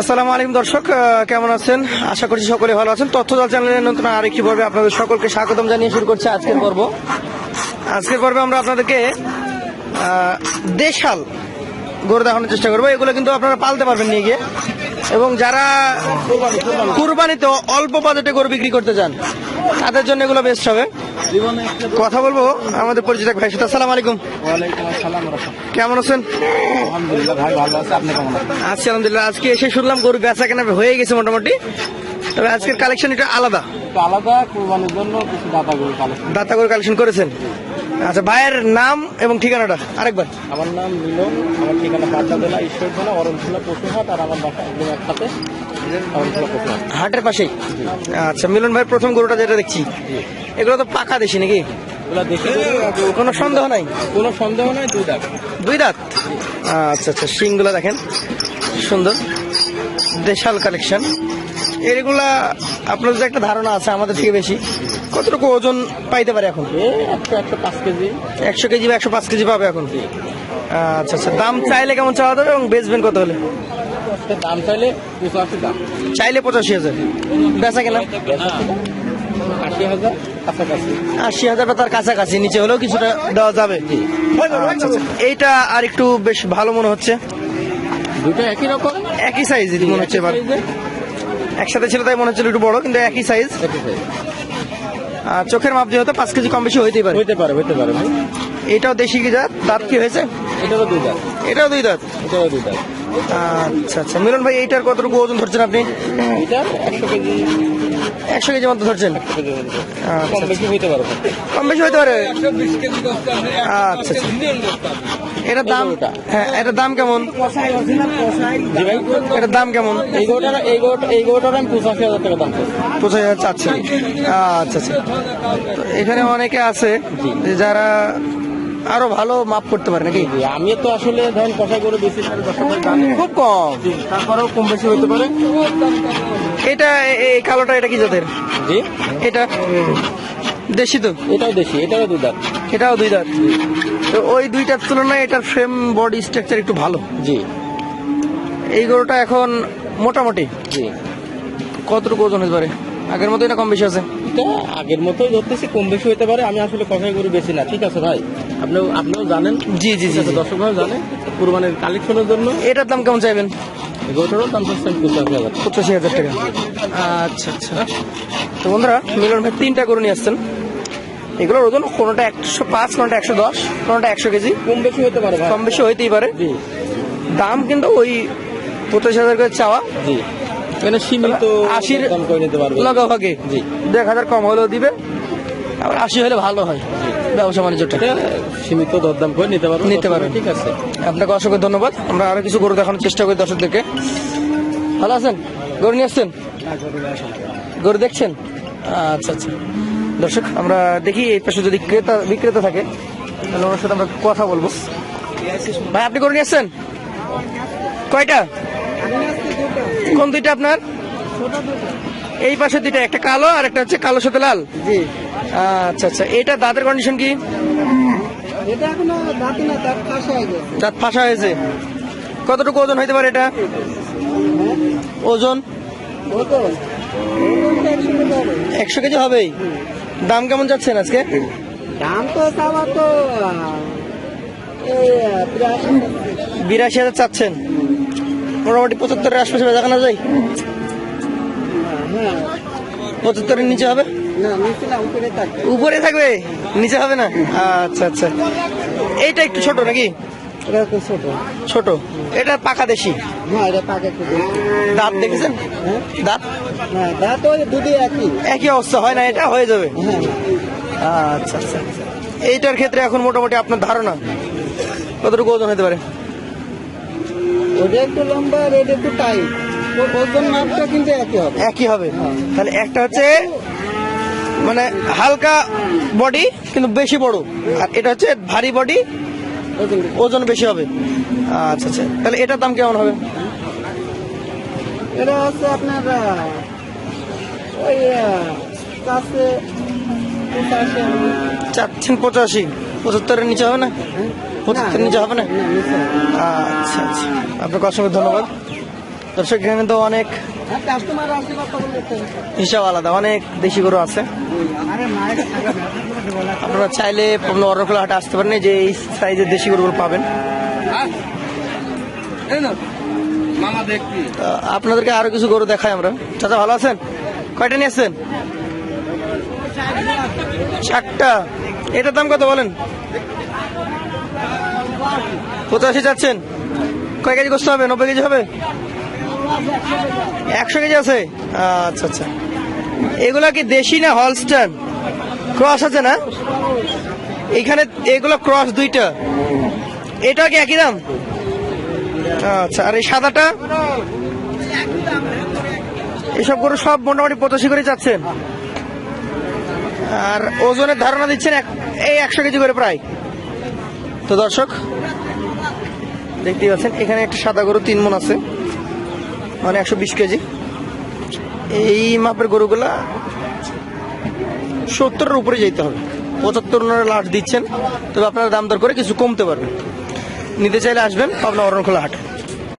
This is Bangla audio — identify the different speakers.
Speaker 1: আসসালামু আলাইকুম দর্শক কেমন আছেন? আশা করছি সকলে ভালো আছেন। তথ্যদল চ্যানেলের নতুন আরেকটি পর্বে আপনাদের সকলকে স্বাগতম জানিয়ে শুরু করছে আজকের পর্ব। আজকের পর্বে আমরা আপনাদেরকে দেশাল গরু দেখানোর চেষ্টা করব। এগুলো কিন্তু আপনারা পালতে পারবেন নিয়ে গিয়ে। এবং যারা কুরবানিতে অল্প বাজেটে গরু বিক্রি করতে চান, তাদের জন্য এগুলো বেস্ট হবে। কথা বলব? আমাদের পরিচিত এক ভাই সাথে আসসালামু আলাইকুম। কেমন আছেন?
Speaker 2: আলহামদুলিল্লাহ ভাই ভালো আছে আপনি কেমন আছেন?
Speaker 1: আজকে আলহামদুলিল্লাহ। আজকে এসে শুনলাম গরু বেচা কেনা হয়ে গেছে মোটামুটি। তবে আজকের কালেকশন এটা আলাদা
Speaker 2: আলাদা কোরবানির জন্য কিছু দাতা গরু কালেকশন
Speaker 1: দাতা গরু কালেকশন করেছেন? আচ্ছা ভাইয়ের নাম এবং ঠিকানাটা আরেকবার।
Speaker 2: আমার নাম মিলন আমার ঠিকানা পাটনা জেলা ঈশ্বরতলা অরণখোলা পশুহাট আর আমার বাসা একদম একসাথে
Speaker 1: হাটের পাশেই। আচ্ছা মিলন ভাই প্রথম গরুটা যেটা দেখছি এগুলো তো পাকা দেশি নাকি? কোনো সন্দেহ নাই?
Speaker 2: কোনো সন্দেহ নাই দুই দাঁত।
Speaker 1: দুই দাঁত? আচ্ছা আচ্ছা শিংগুলো দেখেন। সুন্দর। দেশাল কালেকশন। এগুলা আপনার যে একটা ধারণা আছে আমাদের থেকে বেশি। কতটুকু ওজন পাইতে পারে এখন?
Speaker 2: একশো পাঁচ কেজি।
Speaker 1: একশো কেজি বা একশো পাঁচ কেজি পাবে এখন? আচ্ছা আচ্ছা। দাম চাইলে কেমন চাওয়া যাবে এবং বেচবেন কত হলে?
Speaker 2: দাম চাইলে পঁচাশি দাম।
Speaker 1: চাইলে পঁচাশি হাজার। বেচা কেনা?
Speaker 2: আশি হাজার কাছাকাছি।
Speaker 1: আশি হাজার বা তার কাছাকাছি নিচে হলেও কিছুটা দেওয়া যাবে। আচ্ছা আচ্ছা। এইটা আর একটু বেশ ভালো মনে হচ্ছে।
Speaker 2: দুটো একই রকম?
Speaker 1: একই সাইজ মনে হচ্ছে এবার। একসাথে ছিল তাই মনে হচ্ছিল একটু বড় কিন্তু একই সাইজ
Speaker 2: একই।
Speaker 1: আর চোখের মাপ যেহেতু পাঁচ কেজি কম বেশি হইতেই পারে।
Speaker 2: হইতে পারে হইতে পারে
Speaker 1: এটাও দেশি কি জাত? দাঁত কি হয়েছে?
Speaker 2: এটারও দুই দাঁত।
Speaker 1: এটাও দুই দাঁত?
Speaker 2: এটাও দুই দাঁত।
Speaker 1: আচ্ছা আচ্ছা। মিলন ভাই এইটার কতটুকু ওজন ধরছেন আপনি?
Speaker 2: এটা একশো কেজি।
Speaker 1: একশো কেজি মতো ধরছেন?
Speaker 2: মতো।
Speaker 1: আচ্ছা,
Speaker 2: কম বেশি হইতে পারে।
Speaker 1: কম বেশি হইতে পারে আচ্ছা আচ্ছা। এটার দাম। হ্যাঁ এটার দাম কেমন? এটার দাম কেমন?
Speaker 2: এই গোটার এই গোট এই গোটার আমি পঁচাশি হাজার টাকা দাম
Speaker 1: পঁচাশি হাজার চাচ্ছেন। আচ্ছা আচ্ছা। তো এখানে অনেকে আছে যে যারা আরও ভালো মাপ করতে পারে নাকি?
Speaker 2: আমি তো আসলে ধরেন কষাই করে বেশি
Speaker 1: খুব কম।
Speaker 2: তারপরেও কম বেশি হইতে পারে।
Speaker 1: এটা এই কালোটা এটা কি জাতের?
Speaker 2: জি।
Speaker 1: এটা দেশি তো?
Speaker 2: এটাও দেশি এটাও দুই দাম
Speaker 1: এটাও দুই দাঁত। তো ওই দুইটার তুলনায় এটার ফ্রেম বডি স্ট্রাকচার একটু ভালো।
Speaker 2: জি।
Speaker 1: এই গরুটা এখন মোটামুটি?
Speaker 2: জি।
Speaker 1: কতটুকু ওজন হতে পারে? আগের মতোই না কম বেশি আছে?
Speaker 2: এটা আগের মতোই ধরতেছি কম বেশি হইতে পারে আমি আসলে কষাই করে বেশি না ঠিক আছে ভাই? আপনিও আপনিও জানেন
Speaker 1: জি জি জি।
Speaker 2: দর্শক ভাই জানে কুরবানির কালেকশনের জন্য
Speaker 1: এটার দাম কেমন চাইবেন?
Speaker 2: দাম পঁচাশি হাজার।
Speaker 1: পঁচাশি হাজার টাকা। আচ্ছা আচ্ছা। তো বন্ধুরা মিলন ভাই তিনটা গরু নিয়ে আসছেন। এগুলোর ওজন কোনোটা একশো পাঁচ কোনোটা একশো দশ কোনোটা একশো কেজি।
Speaker 2: কম বেশি হইতে পারে
Speaker 1: কম বেশি হইতেই পারে।
Speaker 2: জি।
Speaker 1: দাম কিন্তু ওই পঁচাশি হাজার করে চাওয়া।
Speaker 2: জি। এখানে সীমিত
Speaker 1: আশির
Speaker 2: দাম করে নিতে পারবে।
Speaker 1: লগাভাগে
Speaker 2: জি।
Speaker 1: হাজার কম হলেও দিবে। আবার আশি হলে ভালো হয়। ব্যবসা বাণিজ্যটা।
Speaker 2: সীমিত দরদাম করে নিতে পারব
Speaker 1: নিতে পারবেন।
Speaker 2: ঠিক আছে।
Speaker 1: আপনাকে অসংখ্য ধন্যবাদ। আমরা আরও কিছু গরু দেখানোর চেষ্টা করি দর্শকদেরকে। ভালো আছেন? গরু নিয়ে আসছেন? গরু দেখছেন? আচ্ছা আচ্ছা। দর্শক আমরা দেখি এই পাশে যদি ক্রেতা বিক্রেতা থাকে তাহলে ওনার সাথে আমরা কথা বলব। ভাই আপনি গরু নিয়ে আসছেন? কয়টা? কোন দুইটা আপনার? এই পাশে দুইটা একটা কালো আর একটা হচ্ছে কালো সাথে লাল।
Speaker 2: জি।
Speaker 1: আচ্ছা আচ্ছা এটা দাঁতের কন্ডিশন কি?
Speaker 2: দাঁতি ফাঁসা হয়ে
Speaker 1: হয়েছে। কতটুকু ওজন হইতে পারে এটা? ওজন? একশো কেজি হবেই। দাম কেমন যাচ্ছেন আজকে?
Speaker 2: দাম তো তো বিরাশি
Speaker 1: হাজার চাচ্ছেন। মোটামুটি পঁচাত্তরের আশপাশে কেনা যায়? পঁচাত্তরের নিচে হবে?
Speaker 2: উপরে থাকবে?
Speaker 1: নিচে হবে না? আচ্ছা আচ্ছা। এইটা একটু ছোট নাকি?
Speaker 2: ছোট।
Speaker 1: ছোট এটা পাকা দেশি। দাঁত দেখেছেন? দাঁত?
Speaker 2: দাঁত দুধে একই
Speaker 1: একই অবস্থা, হয় না? এটা হয়ে যাবে।
Speaker 2: হ্যাঁ
Speaker 1: আচ্ছা আচ্ছা। এইটার ক্ষেত্রে এখন মোটামুটি আপনার ধারণা? কতটুকু ওজন হতে পারে?
Speaker 2: ওটা একটু লম্বা আর এটা একটু টাইট ওজন মাপটা কিন্তু একই হবে।
Speaker 1: একই হবে। তাহলে একটা হচ্ছে মানে হালকা বডি কিন্তু বেশি বড়। আর এটা হচ্ছে ভারী বডি
Speaker 2: ওজন
Speaker 1: ওজন বেশি হবে। আচ্ছা আচ্ছা। তাহলে এটার দাম কেমন হবে?
Speaker 2: এটা হচ্ছে আপনার ওই কাছে পঁচাশি।
Speaker 1: পঁচাত্তরের নিচে হবে না? নিচে হবে না। আচ্ছা আচ্ছা। আপনাকে অসংখ্য ধন্যবাদ। দর্শক এখানে তো অনেক হিসাব আলাদা। অনেক দেশি গরু আছে। আপনারা চাইলে অরণখোলা হাটে আসতে পারেন। যে এই সাইজের দেশি গরুগুলো পাবেন। আহ, আপনাদেরকে আরও কিছু গরু দেখাই আমরা। চাচা ভালো আছেন? কয়টা নিয়ে আসছেন? চারটা। এটার দাম কত বলেন? পঁচাশি চাচ্ছেন। কয় কেজি করতে হবে? নব্বই কেজি হবে? একশো কেজি আছে? আচ্ছা আচ্ছা। এগুলা কি দেশি না হলস্টান ক্রস আছে না? এখানে এগুলো ক্রস দুইটা। এটা কি একই দাম? আচ্ছা আর এই সাদাটা? এসব গরু সব মোটামুটি পঁচাশি করে চাচ্ছেন। আর ওজনের ধারণা দিচ্ছেন এই একশো কেজি করে প্রায়। তো দর্শক দেখতেই পাচ্ছেন, এখানে একটা সাদা গরু, তিন মন আছে। মানে একশো বিশ কেজি। এই মাপের গরুগুলা সত্তরের উপরে যেতে হবে। পঁচাত্তর ওনারা লাট দিচ্ছেন, তবে আপনারা দাম দর করে কিছু কমতে পারবেন। নিতে চাইলে আসবেন, পাবনা অরণখোলা হাট।